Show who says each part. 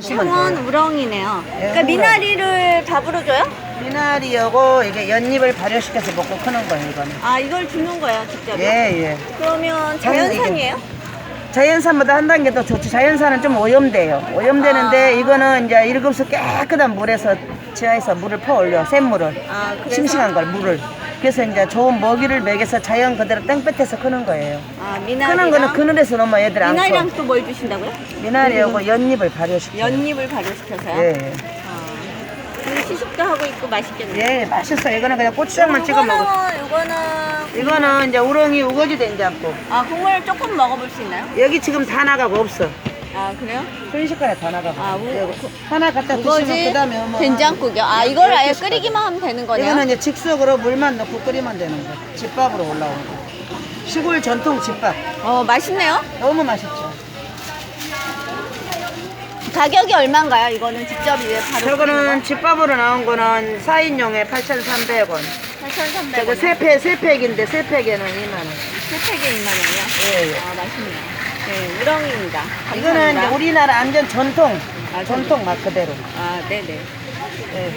Speaker 1: 돼요.
Speaker 2: 우렁이네요. 그러니까
Speaker 1: 우렁.
Speaker 2: 미나리를 밥으로 줘요?
Speaker 1: 미나리하고 이게 연잎을 발효시켜서 먹고 크는 거예요, 이거는.
Speaker 2: 아 이걸 주는 거예요 직접?
Speaker 1: 예, 예.
Speaker 2: 그러면 자연산이에요?
Speaker 1: 자연산보다 한 단계 더 좋지. 자연산은 좀 오염돼요. 오염되는데
Speaker 2: 아.
Speaker 1: 이거는 이제 일급수 깨끗한 물에서 지하에서 물을 퍼 올려, 샘물을.
Speaker 2: 아 그래서
Speaker 1: 싱싱한 걸, 물을. 그래서 이제 좋은 먹이를 먹여서 자연 그대로 땡볕에서 크는 거예요.
Speaker 2: 아
Speaker 1: 크는
Speaker 2: 미나리랑
Speaker 1: 거는 그늘에서 너무 애들 안
Speaker 2: 미나리랑
Speaker 1: 커.
Speaker 2: 또뭘 주신다고요?
Speaker 1: 미나리하고 연잎을 발효시켜.
Speaker 2: 연잎을 발효시켜서요?
Speaker 1: 예, 예.
Speaker 2: 아, 시식도 하고 있고 맛있겠네요.
Speaker 1: 예, 맛있어. 이거는 그냥 고추장만 찍어 먹어.
Speaker 2: 이거는 이거는
Speaker 1: 이거는 이제 우렁이 우거지 된장국.
Speaker 2: 아 국물 조금 먹어볼 수 있나요?
Speaker 1: 여기 지금 다 나가고 없어.
Speaker 2: 아 그래요?
Speaker 1: 순식간에 다 나가고.
Speaker 2: 아, 우-
Speaker 1: 여기 하나 갖다 드시면
Speaker 2: 이거지
Speaker 1: 그다음에 어머.
Speaker 2: 된장국이요. 아 이걸 아예
Speaker 1: 12시까지.
Speaker 2: 끓이기만 하면 되는 거네요.
Speaker 1: 이거는 이제 즉석으로 물만 넣고 끓이면 되는 거. 집밥으로 올라오는 거. 시골 전통 집밥.
Speaker 2: 어 맛있네요.
Speaker 1: 너무 맛있죠.
Speaker 2: 가격이 얼마인가요? 이거는 직접 이제 바로
Speaker 1: 저거는 집밥으로 나온 거는 4인용에 8,300원.
Speaker 2: 8,300원.
Speaker 1: 저거 세 팩, 세 팩인데 세 팩에는 2만 원.
Speaker 2: 세 팩에 2만 원이요.
Speaker 1: 예, 예.
Speaker 2: 아 맛있네요. 네, 우렁이입니다.
Speaker 1: 이거는
Speaker 2: 감사합니다.
Speaker 1: 이제 우리나라 안전 전통.
Speaker 2: 아,
Speaker 1: 전통 맛 그대로.
Speaker 2: 아 네네.
Speaker 1: 예.